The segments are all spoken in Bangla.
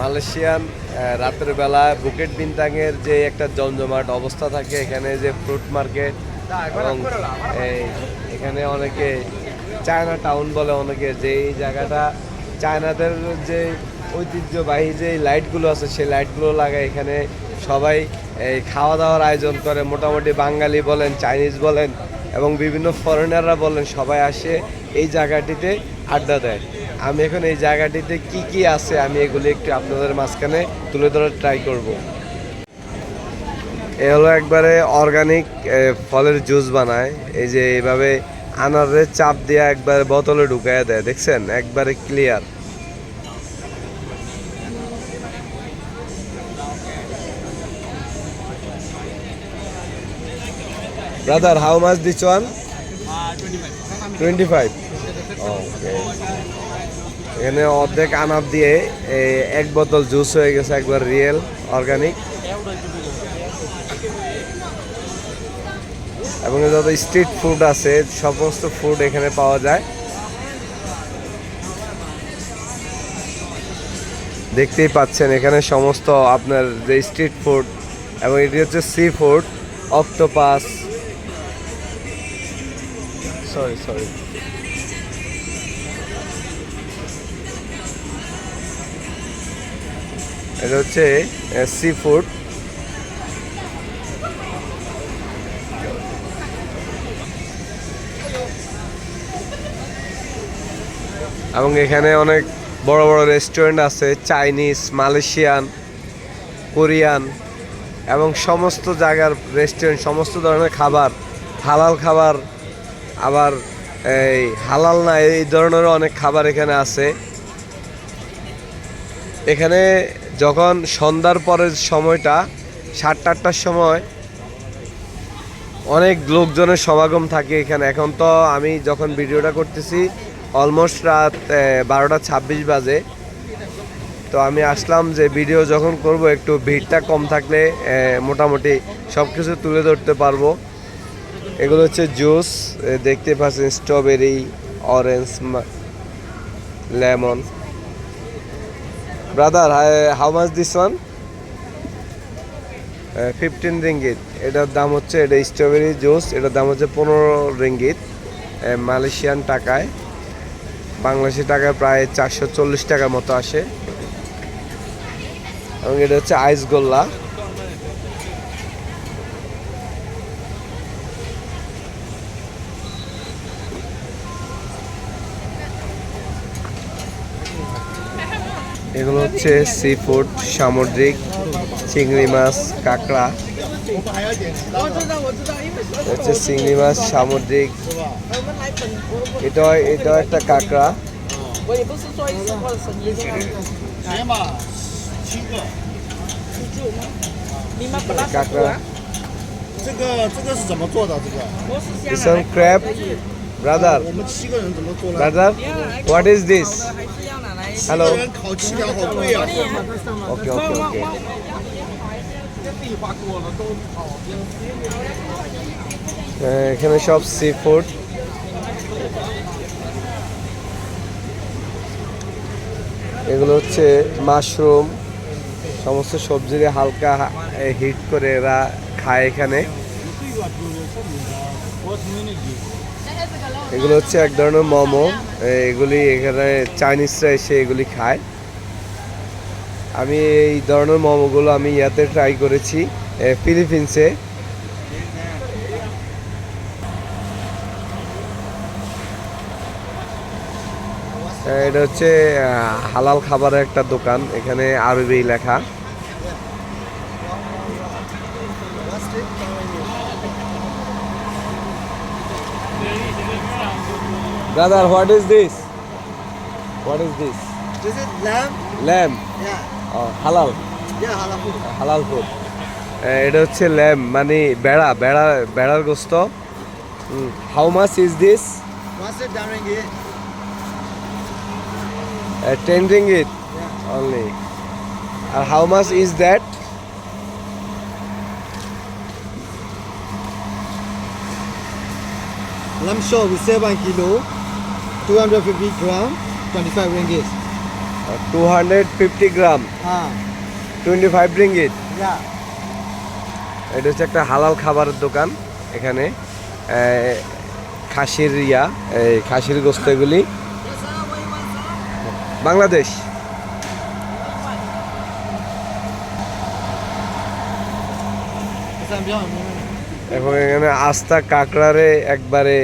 মালয়েশিয়ান রাতের বেলা বুকেট বিনতাংয়ের যে একটা জমজমাট অবস্থা থাকে এখানে যে ফ্রুট মার্কেট এবং এখানে অনেকে চায়না টাউন বলে অনেকে যে এই জায়গাটা চায়নাদের যে ঐতিহ্যবাহী যে লাইটগুলো আছে সেই লাইটগুলো লাগায় এখানে সবাই এই খাওয়া দাওয়ার আয়োজন করে। মোটামুটি বাঙালি বলেন, চাইনিজ বলেন এবং বিভিন্ন ফরেনাররা বলেন সবাই আসে এই জায়গাটিতে আড্ডা দেয়। আমি এখন এই জায়গাটিতে কি কি আছে আমি এগুলি একটু আপনাদের মাঝখানে তুলে ধরার ট্রাই করব। এ হলো একবারে অর্গানিক ফলের জুস বানায়। এই যে এইভাবে আনারের চাপ দিয়ে একবারে বোতলে ঢুকাইয়া দেয় দেখছেন? একবারে clear brother how this one twenty five okay এখানে অর্ধেক আনাপ দিয়ে এক বোতল জুস হয়ে গেছে, একবার রিয়েল অর্গানিক এবং যত স্ট্রিট ফুড আছে, সমস্ত ফুড এখানে পাওয়া যায়। দেখতেই পাচ্ছেন, এখানে সমস্ত আপনার যে স্ট্রিট ফুড এবং এটি হচ্ছে sea food octopus sorry sorry এটা হচ্ছে সি ফুড এবং এখানে অনেক বড় বড় রেস্টুরেন্ট আছে চাইনিজ মালয়েশিয়ান কোরিয়ান এবং সমস্ত জায়গার রেস্টুরেন্ট সমস্ত ধরনের খাবার, হালাল খাবার, আবার এই হালাল না, এই ধরনের অনেক খাবার এখানে আছে। এখানে যখন সন্ধ্যার পরের সময়টা সাতটা আটটার সময় অনেক লোকজনের সমাগম থাকে এখানে। এখন তো আমি যখন ভিডিওটা করতেছি অলমোস্ট রাত বারোটা ছাব্বিশ বাজে। তো আমি আসলাম যে ভিডিও যখন করব, একটু ভিড়টা কম থাকলে মোটামুটি সব কিছু তুলে ধরতে পারব। এগুলো হচ্ছে জুস দেখতে পাচ্ছেন strawberry orange lemon brother how much this one fifteen ringgit এটার দাম হচ্ছে, এটা স্ট্রবেরি জুস এটার দাম হচ্ছে পনেরো রিঙ্গিত মালয়েশিয়ান টাকায়। বাংলাদেশি টাকায় প্রায় চারশো চল্লিশ টাকার মতো আসে। এবং এটা হচ্ছে আইস এগুলো হচ্ছে সি ফুড সামুদ্রিক, চিংড়ি মাছ, কাঁকড়া। হচ্ছে চিংড়ি মাছ, সামুদ্রিক। এটা এটা একটা কাঁকড়া। কাঁকড়া। Brother brother what is this? hello 一个人烤七条，好贵啊！ okay okay okay 呃 এখানে সব সি ফুড এগুলো হচ্ছে মাশরুম সমস্ত সবজির হালকা হিট করে এরা খায় এখানে এগুলো হচ্ছে এক ধরনের মোমো। এগুলি এখানে চাইনিজরা এসে এগুলি খায়। আমি এই ধরনের মোমোগুলো আমি ইয়াতে ট্রাই করেছি ফিলিপিন্সে। এটা হচ্ছে হালাল খাবারের একটা দোকান, এখানে আরবি লেখা। Brother, what is this? What is this? This is lamb. Lamb. Yeah, Oh, halal. yeah, halal food. হালাল ফুড এটা হচ্ছে ল্যাম মানে বেড়া বেড়া বেড়ার গোস্ত how much is this? Ten ringgit. Only R how much is that Lamb shop is seven kilo, two hundred fifty gram, twenty five ringgit. Two hundred fifty gram Ah, twenty five ringgit yeah. এটা হচ্ছে একটা হালাল খাবারের দোকান এখানে এ, খাসির ইয়া এই খাসির গোস্ত এগুলি বাংলাদেশ এবং এখানে আস্তা কাঁকড়ারে একবারে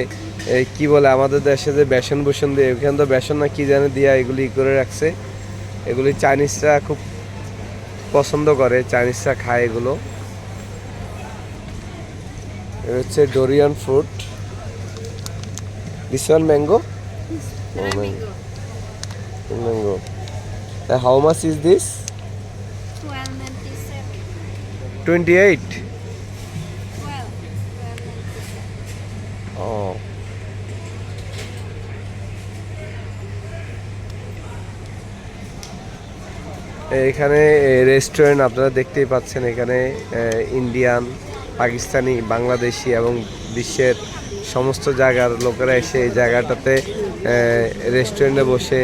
এই কি বলে আমাদের দেশে যে বেসন বসন দিয়ে এখানে তো বেসন না কি জানে দিয়া এগুলি করে রাখছে। এগুলি চাইনিজরা খুব পছন্দ করে চাইনিজরা খায় এগুলো। হচ্ছে durian fruit. This one mango mango how much is this twenty eight ও। এখানে রেস্টুরেন্ট আপনারা দেখতেই পাচ্ছেন এখানে ইন্ডিয়ান পাকিস্তানি, বাংলাদেশি এবং বিশ্বের সমস্ত জায়গার লোকেরা এসে এই জায়গাটাতে রেস্টুরেন্টে বসে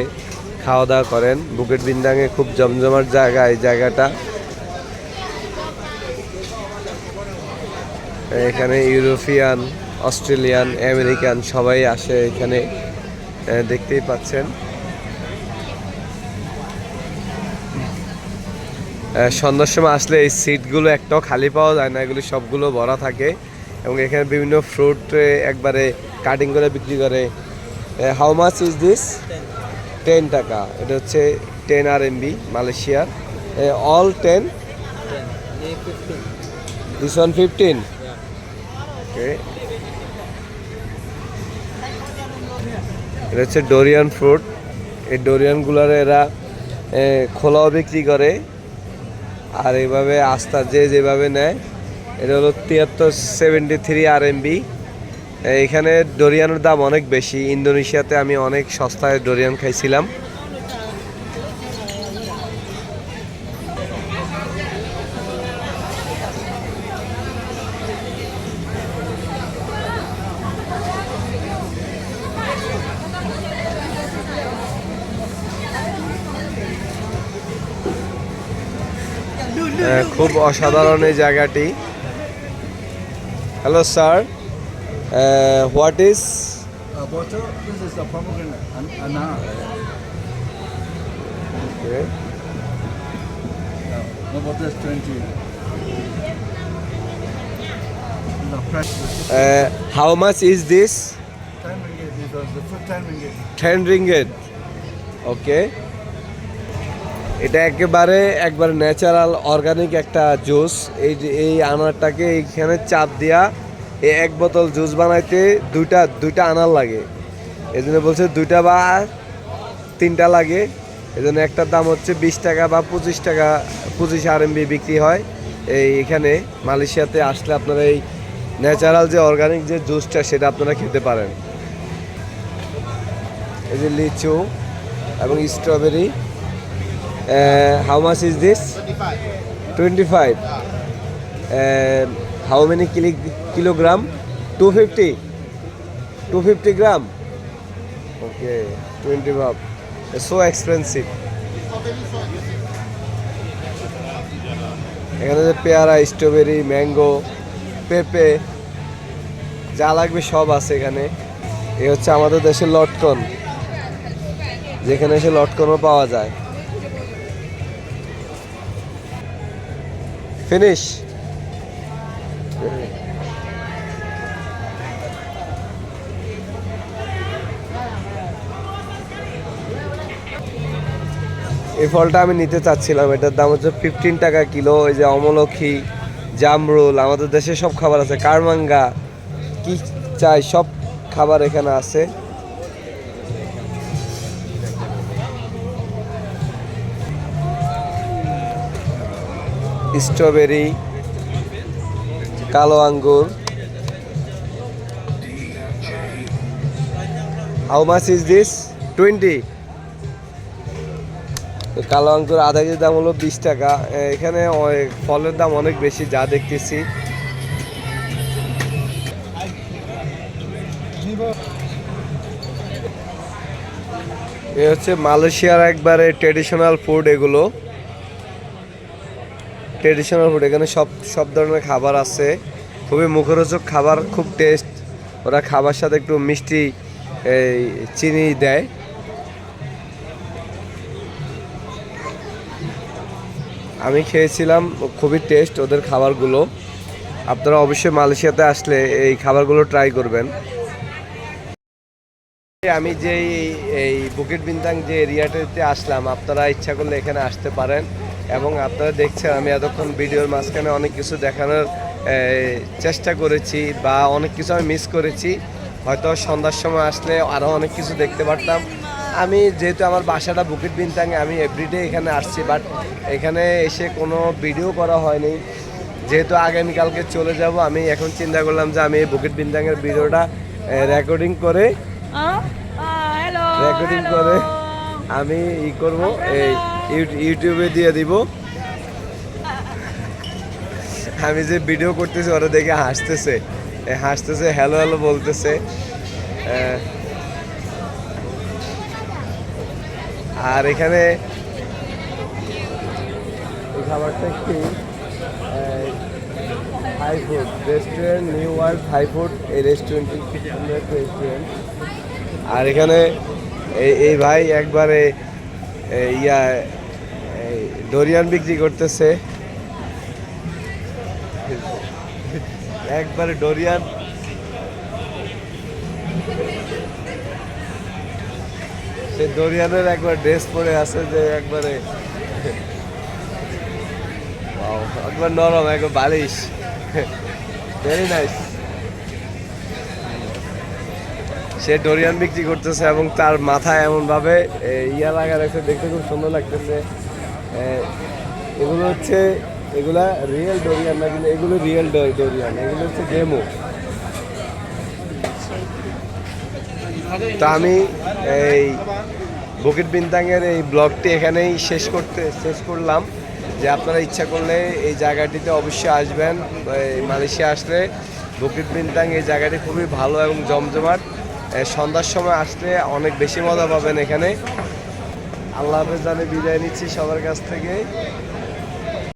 খাওয়া দাওয়া করেন বুকেট বিন্দাঙে খুব জমজমাট জায়গা এই জায়গাটা। এখানে ইউরোপিয়ান অস্ট্রেলিয়ান আমেরিকান সবাই আসে এখানে দেখতেই পাচ্ছেন। সন্ধ্যার সময় আসলে এই সিটগুলো একটাও খালি পাওয়া যায় না এগুলি সবগুলো ভরা থাকে এবং এখানে বিভিন্ন ফ্রুট একবারে কাটিং করে বিক্রি করে। How much is this ten টাকা। এটা হচ্ছে টেন আর এমবি মালয়েশিয়ার। All ten this one fifteen okay এটা হচ্ছে ডোরিয়ান ফ্রুট। এই ডোরিয়ানগুলোর এরা খোলাও বিক্রি করে। আর এইভাবে আস্থা যে যেভাবে নেয়, এটা হলো তিয়াত্তর সেভেন্টি থ্রি আর এমবি এখানে ডোরিয়ানের দাম অনেক বেশি। ইন্দোনেশিয়াতে আমি অনেক সস্তায় ডোরিয়ান খাইছিলাম। খুব অসাধারণ এই জায়গাটি। Hello sir what is how much is this ten ringgit okay এটা একেবারে একবার ন্যাচারাল অর্গানিক একটা জুস এই যে- এই আনারটাকে এইখানে চাপ দিয়া এই এক বোতল জুস বানাইতে দুইটা দুইটা আনার লাগে। এই জন্য বলছে দুইটা বা তিনটা লাগে। এই জন্য একটার দাম হচ্ছে বিশ টাকা বা পঁচিশ টাকা, পঁচিশ আরএমবি বিক্রি হয় এই এখানে। মালয়েশিয়াতে আসলে আপনারা এই ন্যাচারাল যে অর্গানিক যে জুসটা সেটা আপনারা খেতে পারেন। এই যে লিচু এবং strawberry how much is this twenty five how many kilogram two fifty two fifty gram okay twenty ভাব সো এক্সপেন্সিভ এখানে যে পেয়ারা স্ট্রবেরি ম্যাঙ্গো পেঁপে, যা লাগবে সব আছে এখানে। এ হচ্ছে আমাদের দেশের লটকন। যেখানে এসে লটকনও পাওয়া যায়। ফিনিশ এই ফলটা আমি নিতে চাচ্ছিলাম। এটার দাম হচ্ছে ফিফটিন টাকা কিলো। ওই যে অমলক্ষী, জামরুল, আমাদের দেশে সব খাবার আছে। কারমাঙ্গা, কি চাই? সব খাবার এখানে আছে। স্ট্রবেরি, কালো আঙ্গুর। How much is this twenty কালো আঙ্গুর আধা কেজি দাম হলো বিশ টাকা। এখানে ফলের দাম অনেক বেশি, যা দেখতেছি। এ হচ্ছে মালয়েশিয়ার একবারে ট্রেডিশনাল ফুড এগুলো। ট্রেডিশনাল ফুড এখানে সব সব ধরনের খাবার আছে। খুবই মুখরোচক খাবার, খুব টেস্ট ওরা খাবার সাথে একটু মিষ্টি, এই, চিনি দেয়। আমি খেয়েছিলাম, খুবই টেস্ট ওদের খাবারগুলো। আপনারা অবশ্যই মালয়েশিয়াতে আসলে এই খাবারগুলো ট্রাই করবেন। আমি যে এই বুকেট বিন্তাং যে এরিয়াটাতে আসলাম, আপনারা ইচ্ছা করলে এখানে আসতে পারেন। এবং আপনারা দেখছেন আমি এতক্ষণ ভিডিওর মাঝখানে অনেক কিছু দেখানোর চেষ্টা করেছি বা অনেক কিছু আমি মিস করেছি। হয়তো সন্ধ্যার সময় আসলে আরও অনেক কিছু দেখতে পারতাম। আমি যেহেতু আমার বাসাটা বুকেট বিনতাঙে আমি এভরিডে এখানে আসছি বাট এখানে এসে কোনো ভিডিও করা হয়নি। যেহেতু আগামীকালকে চলে যাব আমি এখন চিন্তা করলাম যে আমি এই বুকেট বিনতাঙের ভিডিওটা রেকর্ডিং করে. রেকর্ডিং করে আমি ই করব, এই ইউ- ইউটিউবে দিয়ে দিব। আমি যে ভিডিও করতেছি, ওরা দেখে হাসতেছে। হাসতেছে হ্যালো হ্যালো বলতেছে। আর এখানে এই খাবারটা কি? Hi food restaurant new world hi food এই রেস্টুরেন্টটি রেস্টুরেন্ট আর এখানে এই এই ভাই একবারে ইয়া ডোরিয়ান বিক্রি করতেছে। একবারে ডোরিয়ান সে ডোরিয়ানের একবার ড্রেস পরে আছে যে একবারে একবার নরম, একবার বালিশ। ভেরি নাইস সে ডোরিয়ান বিক্রি করতেছে এবং তার মাথায় এমনভাবে ইয়া লাগা রাখছে দেখতে খুব সুন্দর লাগতেছে। এগুলো হচ্ছে, এগুলা রিয়েল ডোরিয়ান না কিন্তু এগুলো রিয়েল ডোরিয়ান, এগুলো হচ্ছে ডেমো তো আমি এই বকিট বিনতাংয়ের এই ব্লগটি এখানেই শেষ করতে, শেষ করলাম। যে আপনারা ইচ্ছা করলে এই জায়গাটিতে অবশ্যই আসবেন মালয়েশিয়া আসলে। বকিট বিনতাং এই জায়গাটি খুবই ভালো এবং জমজমাট। সন্ধ্যার সময় আসলে অনেক বেশি মজা পাবেন এখানে। আল্লাহ হাফেজ জানে বিদায় নিচ্ছি সবার কাছ থেকে।